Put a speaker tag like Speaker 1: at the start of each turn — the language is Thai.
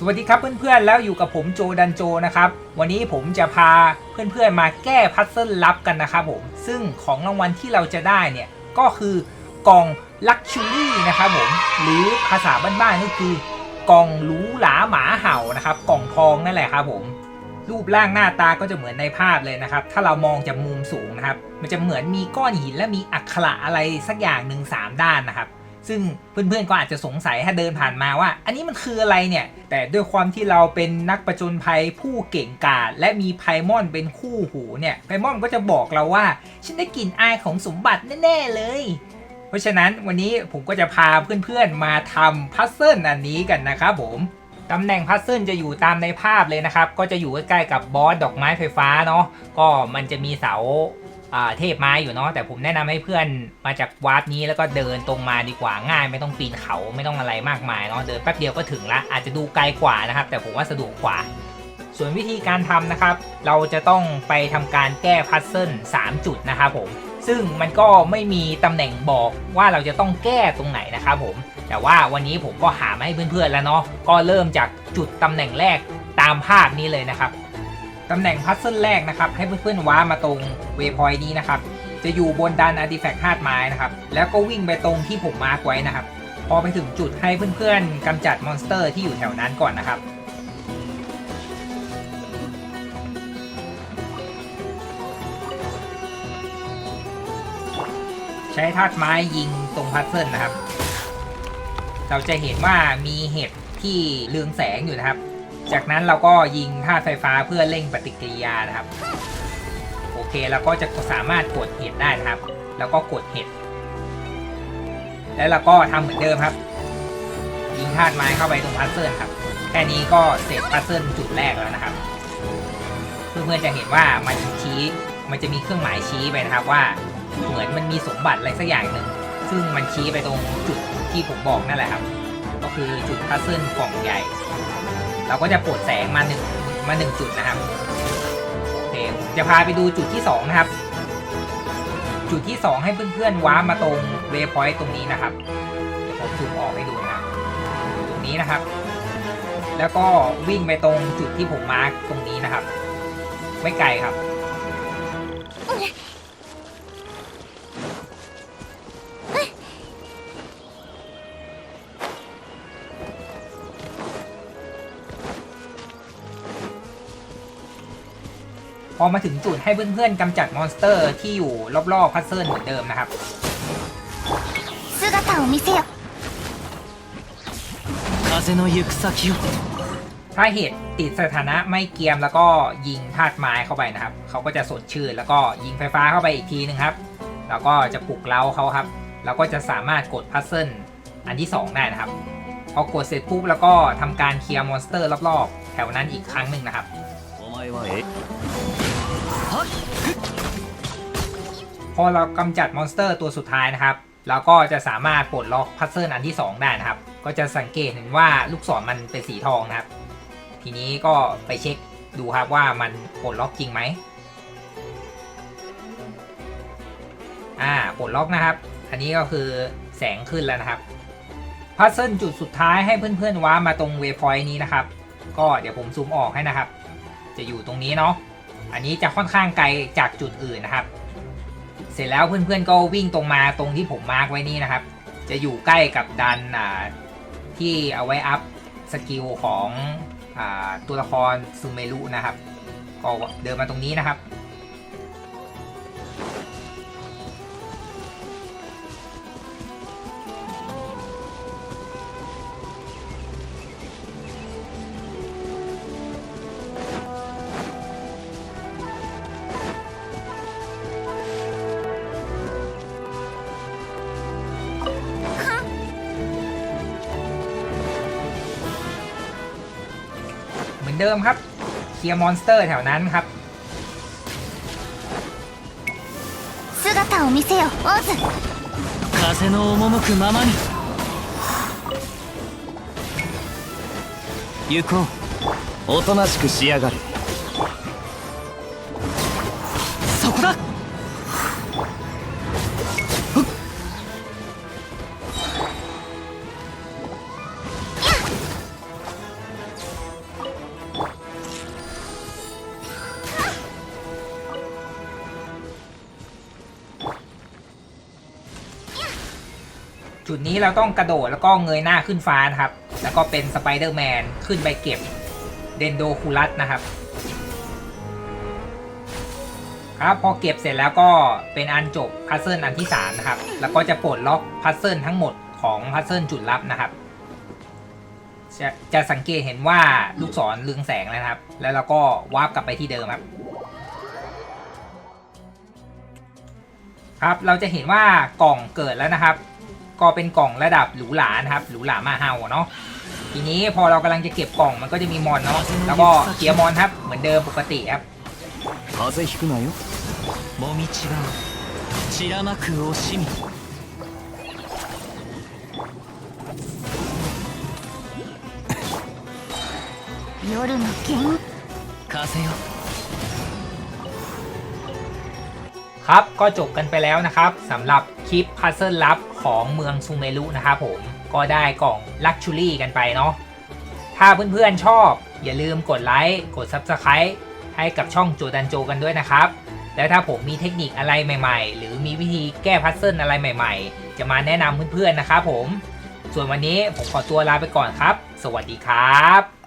Speaker 1: สวัสดีครับเพื่อนๆ แล้วอยู่กับผมโจดันโจนะครับ วันนี้ผมจะพาเพื่อนๆมาแก้พัซเซิลลับกันนะครับผม ซึ่งของรางวัลที่เราจะได้เนี่ยก็คือกล่องลักชูรี่นะครับผม หรือภาษาบ้านๆก็คือกล่องหรูหราหมาเห่านะครับ กล่องทองนั่นแหละครับผม รูปร่างหน้าตาก็จะเหมือนในภาพเลยนะครับ ถ้าเรามองจากมุมสูงนะครับ มันจะเหมือนมีก้อนหินและมีอักขระอะไรสักอย่างหนึ่งสามด้านนะครับ ซึ่งเพื่อนๆก็อาจจะสงสัยถ้าเดินผ่านมาว่า อันนี้มันคืออะไรเนี่ย แต่ด้วยความที่เราเป็นนักประจนภัยผู้เก่งกาจและมีไพมอนเป็นคู่หูเนี่ยไพมอนก็จะบอกเราว่าฉันได้กลิ่นอายของสมบัติแน่ๆเลย เพราะฉะนั้นวันนี้ผมก็จะพาเพื่อนๆมาทำพัซเซิลอันนี้กันนะครับผมตำแหน่งพัซเซิลจะอยู่ตามในภาพเลยนะครับ ก็จะอยู่ใกล้ๆกับบอสดอกไม้ไฟฟ้าเนาะก็มันจะมีเสาอ่า เทพไม้อยู่เนาะแต่ผมแนะนำให้เพื่อนมาจากวาร์ปนี้แล้วก็เดินตรงมาดีกว่าง่าย ไม่ต้องปีนเขาไม่ต้องอะไรมากมายเนาะเดินแป๊บเดียวก็ถึงละอาจจะดูไกลกว่านะครับ แต่ผมว่าสะดวกกว่า ส่วนวิธีการทำนะครับ เราจะต้องไปทำการแก้พัซเซิล3จุดนะครับผมซึ่งมันก็ไม่มีตำแหน่งบอกว่าเราจะต้องแก้ตรงไหนนะครับผม แต่ว่าวันนี้ผมก็หามาให้เพื่อนๆแล้วเนาะก็เริ่มจากจุดตำแหน่งแรกตามภาพนี้เลยนะครับ ตำแหน่งพัซเซิลแรกนะครับ ให้เพื่อนๆว้ามาตรงเวพอยต์นี้นะครับ จะอยู่บนดันอาร์ติแฟกต์ธาตุไม้นะครับ แล้วก็วิ่งไปตรงที่ผมมาร์กไว้นะครับ พอไปถึงจุดให้เพื่อนๆกำจัดมอนสเตอร์ที่อยู่แถวนั้นก่อนนะครับใช้ธาตุไม้ยิงตรงพัซเซิลนะครับ เราจะเห็นว่ามีเห็ดที่เรืองแสงอยู่นะครับ จากนั้นเราก็ยิงธาตุไฟฟ้าเพื่อเร่งปฏิกิริยานะครับ โอเคเราก็จะสามารถกดเห็ดได้นะครับ แล้วก็กดเห็ด แล้วเราก็ทำเหมือนเดิมครับ ยิงธาตุไม้เข้าไปตรงพัซเซิลครับ แค่นี้ก็เสร็จพัซเซิลจุดแรกแล้วนะครับ เพื่อนๆจะเห็นว่ามันชี้มันจะมีเครื่องหมายชี้ไปนะครับว่าเหมือนมันมีสมบัติอะไรสักอย่างหนึ่งซึ่งมันชี้ไปตรงจุดที่ผมบอกนั่นแหละครับ ก็คือจุดพัซเซิลกล่องใหญ่ เราก็จะปลดแสงมาหนึ่งมาหนึ่งจุดนะครับโอเคจะพาไปดูจุดที่สองนะครับ จุดที่สองให้เพื่อนๆว้ามาตรงเวพอยต์ตรงนี้นะครับเดี๋ยวผมซูมออกให้ดูนะครับตรงนี้นะครับ แล้วก็วิ่งไปตรงจุดที่ผมมาร์กตรงนี้นะครับ ไม่ไกลครับ พอมาถึงจุดให้เพื่อนๆกำจัดมอนสเตอร์ที่อยู่รอบๆพัซเซิลเหมือนเดิมนะครับถ้าเหตุติดสถานะไม่เกียมแล้วก็ยิงธาตุไม้เข้าไปนะครับ เขาก็จะสดชื่นแล้วก็ยิงไฟฟ้าเข้าไปอีกทีนึงครับ แล้วก็จะปลุกเล้าเขาครับ แล้วก็จะสามารถกดพัซเซิลอันที่ 2 ได้นะครับ พอกดเสร็จปุ๊บแล้วก็ทำการเคลียร์มอนสเตอร์รอบๆ แถวนั้นอีกครั้งหนึ่งนะครับ พอเรากำจัดมอนสเตอร์ตัวสุดท้ายนะครับเราก็จะสามารถปลดล็อกพัซเซิลอันที่ 2 ได้นะครับ ก็จะสังเกตเห็นว่าลูกศรมันเป็นสีทองนะครับ ทีนี้ก็ไปเช็คดูครับว่ามันปลดล็อกจริงไหมอ่าปลดล็อกนะครับ อันนี้ก็คือแสงขึ้นแล้วนะครับพัซเซิลจุดสุดท้ายให้เพื่อนๆว้ามาตรงเวพอยต์นี้นะครับ ก็เดี๋ยวผมซูมออกให้นะครับ จะอยู่ตรงนี้เนาะอันนี้จะค่อนข้างไกลจากจุดอื่นนะครับ สร็จแล้วเพื่อนๆก็วิ่งตรงมาตรงที่ผมมาร์กไว้นี่นะครับ จะอยู่ใกล้กับดันอ่าที่เอาไว้อัพสกิลของอาตัวละครซูเมรุนะครับ ก็เดินมาตรงนี้นะครับ มือนเดิมครับ เคลียร์มอนสเตอร์แถวนั้นครับ
Speaker 2: 姿を見せよオーズ
Speaker 3: 風の赴くままに行こうおとなしくしやがれ
Speaker 1: จุดนี้เราต้องกระโดดแล้วก็เงยหน้าขึ้นฟ้านะครับ แล้วก็เป็นสไปเดอร์แมนขึ้นไปเก็บเดนโดคูลัสนะครับ ครับพอเก็บเสร็จแล้วก็เป็นอันจบพัซเซิลอันที่3นะครับ แล้วก็จะปลดล็อกพัซเซิลทั้งหมดของพัซเซิลจุดลับนะครับ จะจะสังเกตเห็นว่าลูกศรเรืองแสงนะครับ แล้วเราก็วาร์ปกลับไปที่เดิมครับครับ เราจะเห็นว่ากล่องเกิดแล้วนะครับ ก็เป็นกล่องระดับหรูหรานะครับ หรูหรามาเฮาเนาะ ทีนี้พอเรากำลังจะเก็บกล่องมันก็จะมีมอนเนาะ แล้วก็เคลียร์มอนครับ เหมือนเดิมปกติครับ
Speaker 3: 風邪ひくなよもみちが散らまく惜しみ
Speaker 2: 夜の元
Speaker 3: 風よ
Speaker 1: ครับก็จบกันไปแล้วนะครับสำหรับคลิปพัซเซิลลับของเมืองซูเมรุนะครับผมก็ได้กล่องลักชูรี่กันไปเนาะถ้าเพื่อนๆชอบอย่าลืมกดไลค์กด Subscribe ให้กับช่องโจดันโจกันด้วยนะครับ แล้วถ้าผมมีเทคนิคอะไรใหม่ๆ หรือมีวิธีแก้พัซเซิลอะไรใหม่ๆ จะมาแนะนำเพื่อนๆนะครับผม ส่วนวันนี้ผมขอตัวลาไปก่อนครับ สวัสดีครับ